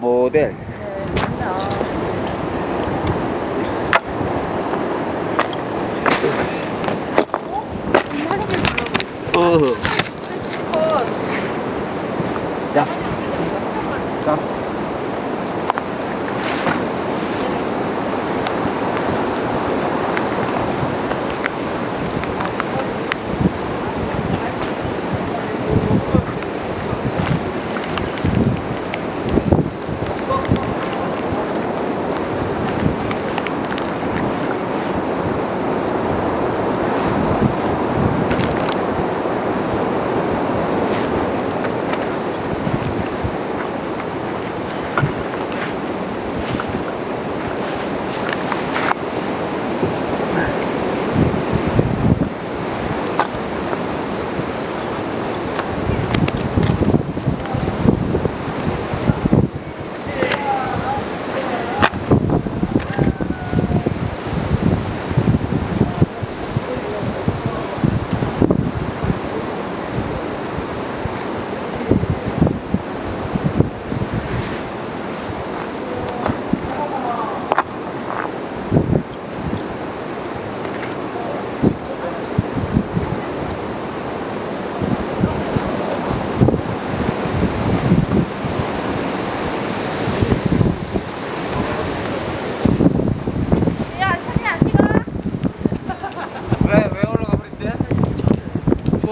모델. 어.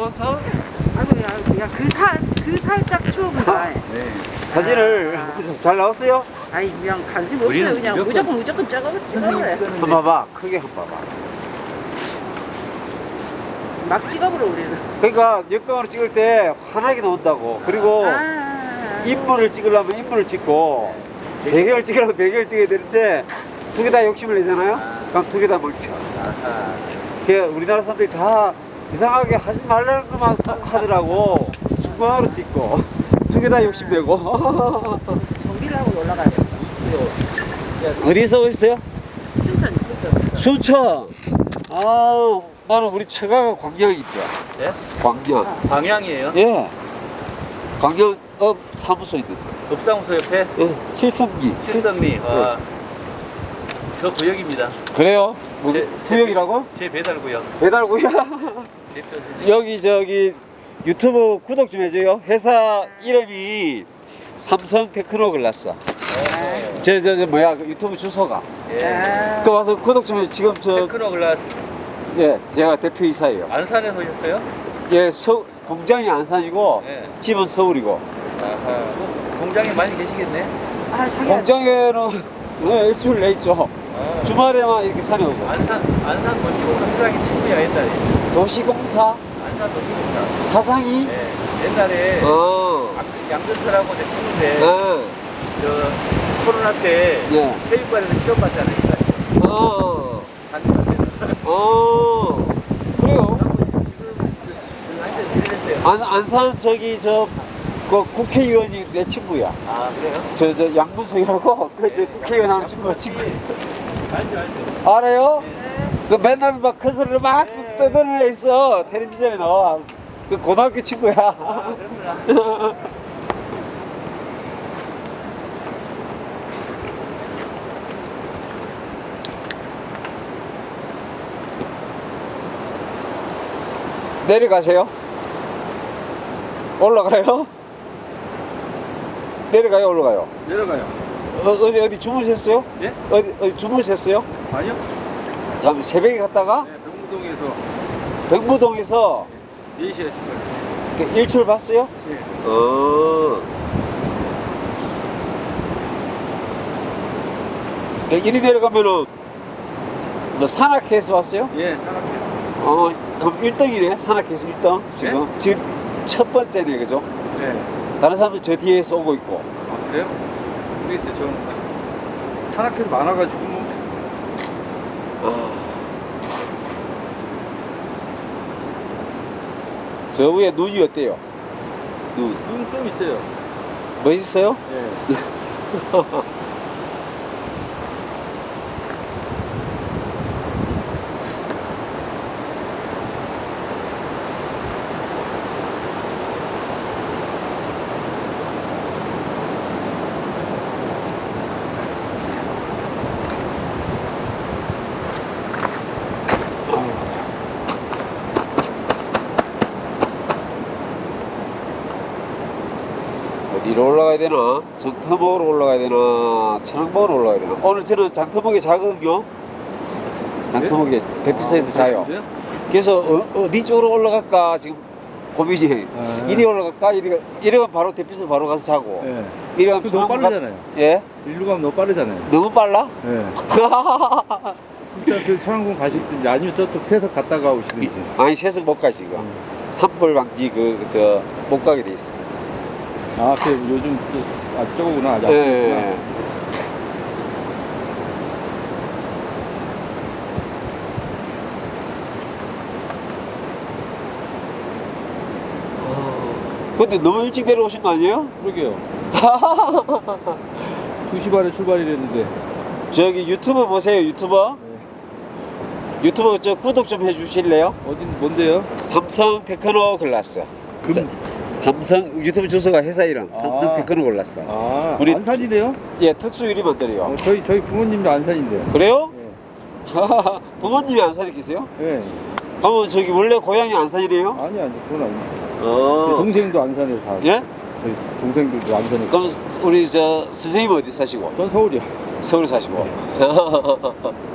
추워서? 아이고 야, 야, 그 살, 그 살짝 추워보다. 사진을 잘 나왔어요? 아이, 그냥 관심 없어요. 우리는 그냥 무조건 무조건 무조건 찍어, 찍어버려. 한번 봐봐. 크게 한번 봐봐. 막 찍어버려, 우리는. 그러니까 역광으로 찍을 때 환하게 나온다고. 그리고 아, 인물을 찍으려면 인물을 찍고 배경을 찍으려면 배경을 찍어야 되는데 두 개 다 욕심을 내잖아요. 그럼 두 개다 멈춰. 그 우리나라 사람들이 다 이상하게 하지 말라는 것만 꼭 하더라고. 중간으로 찍고 두 개 다 욕심내고. 정비를 하고 올라가야 돼. 어디서 오셨어요? 춘천, 춘천. 순천. 아, 나는 우리 처가가 광양인데. 예? 광양. 방향이에요? 예. 광양 업 사무소 있는데. 읍사무소 옆에 예. 칠성기. 칠성리. 아, 저 구역입니다. 그래요? 무슨 제- 구역이라고? 제 배달 구역. 배달구야. 여기 저기 유튜브 구독 좀 해줘요. 회사 이름이 삼성 테크노글라스. 저 저 저 뭐야 그 유튜브 주소가. 예. 아, 그 와서 구독 좀 해. 지금 저 테크노글라스 예, 제가 대표이사예요. 안산에서 오셨어요? 예, 서, 공장이 안산이고 예. 집은 서울이고. 아하. 뭐, 공장에 많이 계시겠네. 아, 자기야. 공장에는 네, 일주일 내 있죠. 아, 주말에만 이렇게 오고. 안산 안산 도시공사 사장이 친구야 옛날에. 도시공사 안산 도시공사. 사장이. 예. 옛날에 어. 양- 양근철하고 내 친구인데 네. 저 코로나 때 예. 체육관에서 시험 봤잖아요. 어. 어. 그래요. 안, 안산 저기 저, 그 국회의원이 내 친구야. 아 그래요? 저, 저 양문석이라고 그 저 국회의원 하는 친구가 친구. 알죠 알죠. 알아요? 그 맨날 막 큰 소리를 막 떠드는 애 있어. 텔레비전에 나와. 그 고등학교 친구야. 아 그렇구나. 내려가세요. 올라가요? 내려가요, 올라가요? 내려가요. 어, 어디, 어디 주무셨어요? 예? 어디, 어디 주무셨어요? 아니요? 그럼 새벽에 갔다가 네, 병무동에서 병무동에서 4시에 출발. 그 일출 봤어요? 예. 어. 예, 이리 내려가면은 뭐 산악회에서 왔어요? 예, 산악회. 어, 그럼 1등이네. 산악회에서 1등. 지금 네? 지금 첫 번째네, 그죠? 예. 다른 사람들 저 뒤에서 오고 있고. 아, 그래요? 모르겠어요. 전 산악회도 많아가지고 뭐. 저 위에 눈이 어때요? 눈 눈 좀 있어요. 멋있어요? 예. 올라가야 되나? 장터목으로 올라가야 되나? 천왕봉으로 올라가야 되나? 오늘 저는 장터목에 자거든요. 장터목에 대피소에서 자요. 그래요? 그래서 어, 디 쪽으로 올라갈까 지금 고민이. 아. 이리 올라갈까? 이리 가면 바로 대피소 바로 가서 자고. 예. 이리 가면 그 너무 천왕봉 가- 빠르잖아요. 예? 일로 가면 너무 빠르잖아요. 너무 빨라? 예. 일단 그 천왕궁 가시든지 아니면 저쪽 세석 갔다가 오시든지. 아니 세석 못 가 지금. 산불 방지 그 저 못 가게 돼 있어. 아, 그 요즘 또, 아, 저거구나. 아직 예. 앞이구나. 근데 너무 일찍 내려오신 거 아니에요? 그러게요. 2시 반에 출발이랬는데. 저기 유튜브 보세요 유튜버. 유튜브 저 구독 좀 해주실래요? 어딘, 뭔데요? 삼성 테크노 글라스. 금- 삼성 유튜브 주소가 회사 이름 삼성 아. 테크노 글라스. 아, 우리 안산이래요? 예 특수 유리 만들어요. 어, 저희, 저희 부모님도 안산인데요. 그래요? 예. 부모님이 안산에 계세요? 예. 그러면 저기 원래 고향이 안산이래요? 아니, 아니, 그건 아니에요. 어. 동생도 안산에 사. 예? 저희 동생들도 안산에. 그럼 우리 저 선생님 어디 사시고? 전 서울이요. 서울 사시고.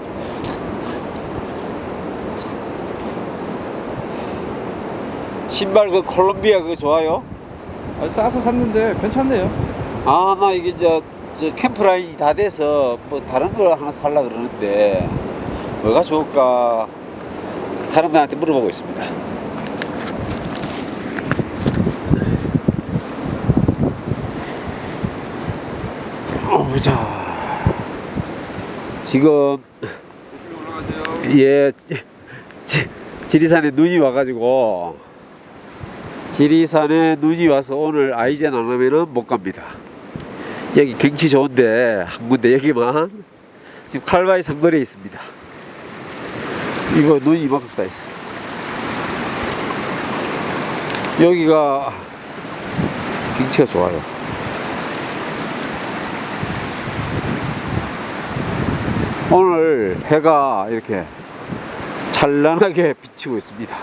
신발 그 콜롬비아 그거 좋아요? 아, 싸서 샀는데 괜찮네요. 아 나 이게 저, 저 캠프라인이 다 돼서 뭐 다른 걸 하나 살라 그러는데 뭐가 좋을까 사람들한테 물어보고 있습니다. 어, 보자. 지금. 예 지- 지- 지리산에 눈이 와가지고 지리산에 눈이 와서 오늘 아이젠 안 하면은 못 갑니다. 여기 경치 좋은데 한 군데 여기만 지금 칼바이 상거리에 있습니다. 이거 눈이 이만큼 쌓여 있어. 여기가 경치가 좋아요. 오늘 해가 이렇게 찬란하게 비치고 있습니다.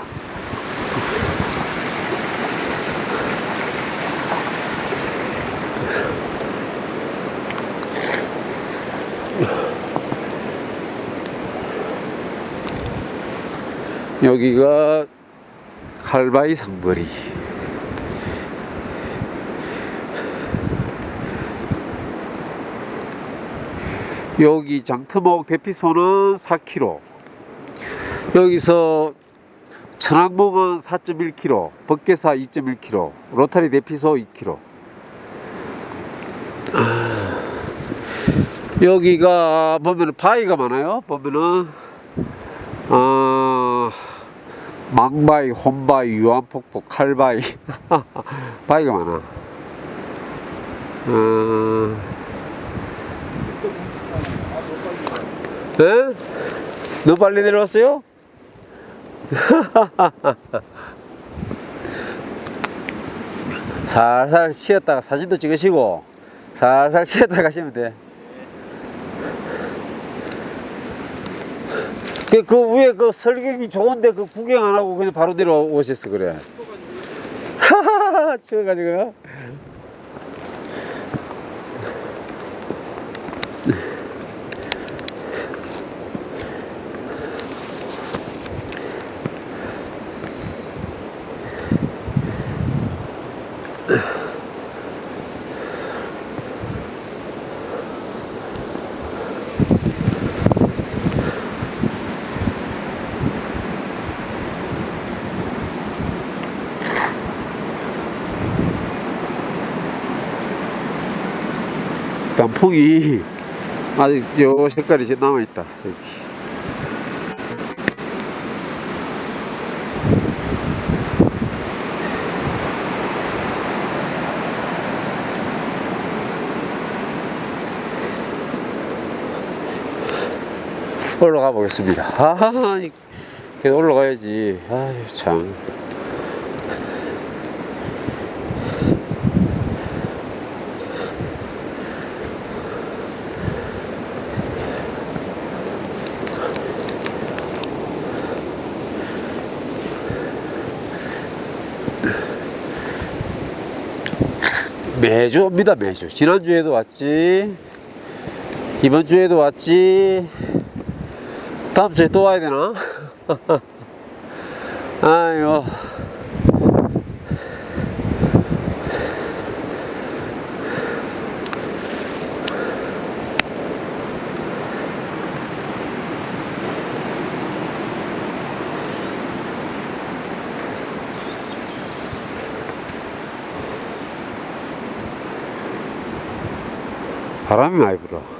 여기가 칼바이 상거리. 여기 장터목 대피소는 4km. 여기서 천왕봉은 4.1km, 법계사 2.1km, 로타리 대피소 2km. 여기가 보면 바위가 많아요. 보면은 어, 망바위, 혼바위, 유한폭포, 칼바위 바위가 많아. 어, 네? 너무 빨리 내려왔어요? 살살 쉬었다가 사진도 찍으시고 살살 쉬었다 가시면 돼. 그, 그 위에 그 설경이 좋은데 그 구경 안 하고 그냥 바로 내려오셨어 그래. 하하하 추워가지고. 단풍이 아직 요 색깔이 이제 남아있다. 여기. 올라가 보겠습니다. 계속 올라가야지. 아유, 참. 매주 옵니다 매주. 지난주에도 왔지. 이번 주에도 왔지. 다음 주에 또 와야 되나? 아이고 바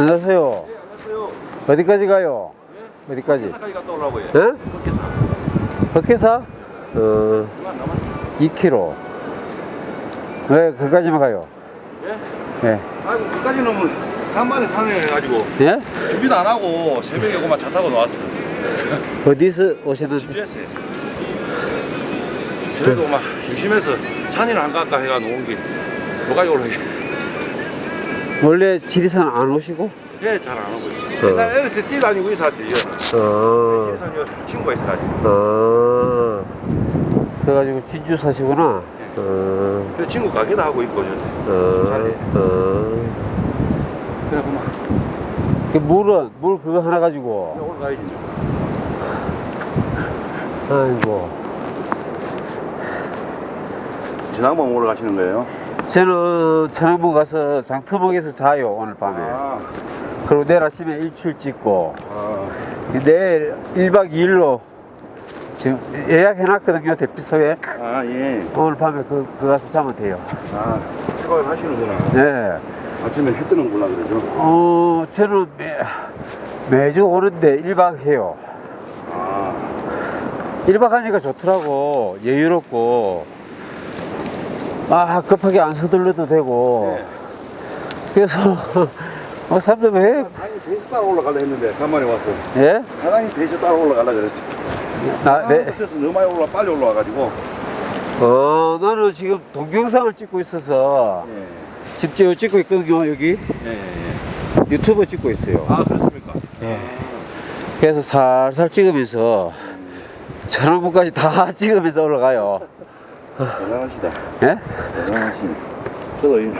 많이 불어 안녕하세요 어디까지 가요? 어디까지? 사까지 갔다 오라고요. 예? 그렇게 사. 흑해사? 어, 2km. 왜 그까지만 가요? 예? 예. 아이고 그까지 놈은 간만에 산에 해가지고 예? 준비도 안 하고 새벽에 오고만 차 타고 나왔어. 어디서 오셨는데? GPS에. 새벽에 오만 심심해서 산이나 안 갈까 해가 놓은 게 뭐가 올라게. 원래 지리산 안 오시고? 예, 잘 안 오고 있어. 옛날 어릴 때 뛰다니고 있었지. 어, 지리산 여 친구가 있어가지고. 어. 그래가지고 진주 사시구나. 어, 그 친구 가게도 하고 있고. 저. 어, 어. 그래 그만 그 물은, 물 그거 하나 가지고. 올라가야지. 아이고. 지난번 올라가시는 거예요? 저는 천안문 가서 장터목에서 자요, 오늘 밤에. 아, 그리고 내일 아침에 일출 찍고. 아, 내일 1박 2일로 지금 예약해놨거든요, 대피소에. 아 예. 오늘 밤에 그, 그 가서 자면 돼요. 아, 생각을 하시는구나. 네. 아침에 해 뜨는 구나 그러죠? 어, 저는 매, 매주 오는데 1박 해요. 아, 1박 하니까 좋더라고. 여유롭고. 아, 급하게 안 서둘러도 되고. 네. 그래서, 어, 사람들 왜, 사장님 배시 따라 올라가려 했는데 간만에 왔어. 예? 사장님 배시 따라 올라가려 그랬어. 나, 네. 그래서 너무 많이 올라 빨리 올라와가지고. 어, 나는 지금 동영상을 찍고 있어서 예, 집제어 찍고 있거든요, 여기. 예, 예. 예. 유튜브 찍고 있어요. 아 그렇습니까? 그래서 살살 찍으면서 천안문까지 다 찍으면서 올라가요. 대단하시다. 예? 대단하시네. 저도 이-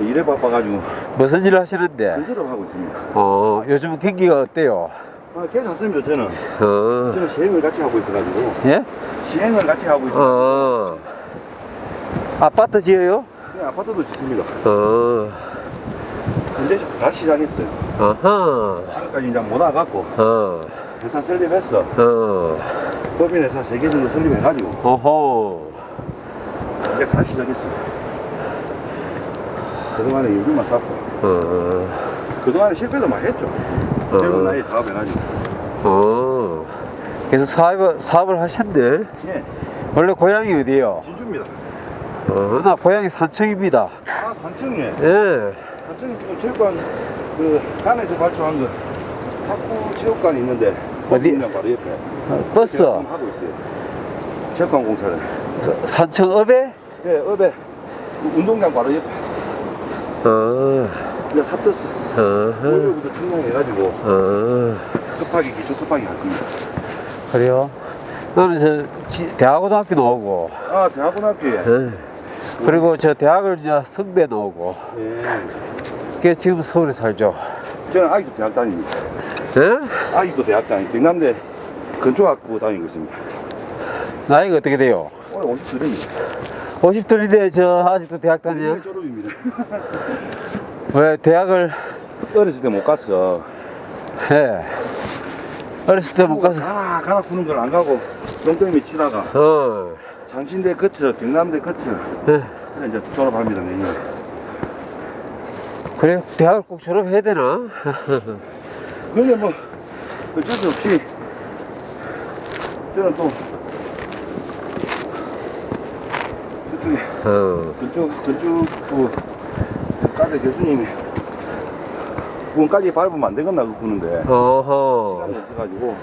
일에 바빠가지고 무슨 일을 하시는데? 건설을 하고 있습니다. 어, 요즘 경기가 어때요? 아, 괜찮습니다. 저는 어, 저는 시행을 같이 하고 있어가지고 예? 시행을 같이 하고 있어. 어. 아파트 지어요? 아파트도 짓습니다. 어, 근데 다 시작했어요. 아하, 지금까지 이제 못 와갖고 어, 회사 설립했어. 어, 법인 회사 세 개 정도 설립해가지고 어허, 이제 다 시작했어요. 그동안에 인구만 쌓고 어, 그동안에 실패도 많이 했죠. 젊은 나이 사업 해가지고. 어. 계속 사업을, 사업을 하셨네. 예, 원래 고향이 어디요? 진주입니다. 어, 나 고향이 산청입니다. 아, 산청에. 예. 산청에 지금 체육관, 그, 간에서 발주한 거, 탁구 체육관이 있는데, 어디? 거기 바로 옆에. 버스, 하고 있어요. 체육관 공사를. 산청읍에? 예, 업에 운동장 바로 옆에. 어, 이제 삽떴어. 어, 오늘부터 충당해가지고 어. 급하게 기초 급하게 할 겁니다. 그래요? 나는 저 지- 대학고등학교 나오고, 아, 대학원학교에. 예. 그리고 저 대학을 이제 성대 나오고, 예. 그래서 지금 서울에 살죠. 저는 아직도 대학 다닙니다. 예? 아직도 대학 다니, 경남대 건축학부 다니고 있습니다. 나이가 어떻게 돼요? 오늘 50들입니다. 50들인데 저 아직도 대학 다녀요? 졸업입니다. 왜 대학을, 어렸을 때 못 갔어. 예. 어렸을 때 못 가서, 가라, 가라 푸는 걸 안 가고, 똥땡이 치다가, 어, 장신대 거쳐, 경남대 거쳐. 예. 그래, 이제 졸업합니다, 내년에. 그래, 대학을 꼭 졸업해야 되나? 근데 뭐, 어쩔 수 없이, 저는 또, 그쪽에, 어, 건축, 건축부, 까대 교수님이, 부분까지 밟으면 안 되겠나, 그거 보는데. 어허. 시간이 없어가지고.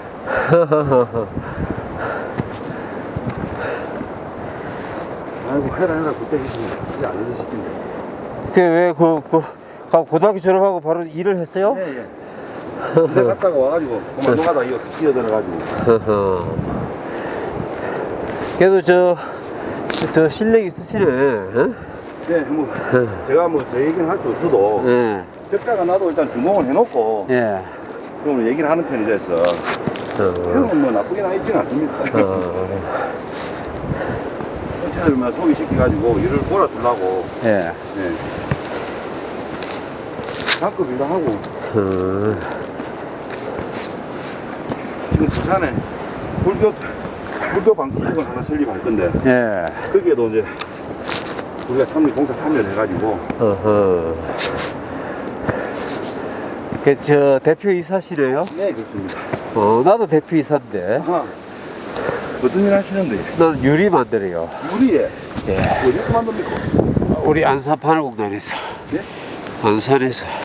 아이고, 해라, 해라, 그때. 이제 안 해주시던데. 그왜 그, 그, 가- 고등학교 졸업하고 바로 일을 했어요? 예, 예. 군대 갔다가 와가지고, 그만 노가다 이어 뛰어들어가지고. 어허. 그래도 저, 저 실력 있으시네. 응? 네, 뭐, 제가 뭐, 제 얘기는 할 수 없어도, 예, 적자가 나도 일단 주공을 해놓고, 예. 그럼 얘기를 하는 편이 됐어. 어, 형은 뭐 나쁘게 나 있지는 않습니다. 어, 전체를 뭐 소개시켜가지고 일을 몰아주려고, 예. 네. 장급 일도 하고, 어, 지금 부산에 불교, 불교 방송국을 하나 설립할 건데, 예. 거기에도 이제 우리가 참여, 공사 참여를 해가지고, 어허. 그, 저, 대표이사시네요? 네, 그렇습니다. 어, 나도 대표이사인데. 아하. 어떤 일 하시는데? 난 유리 만들어요. 유리에 예. 어디서 만듭니까? 우리 안산 파늘공단에서. 네? 안산에서.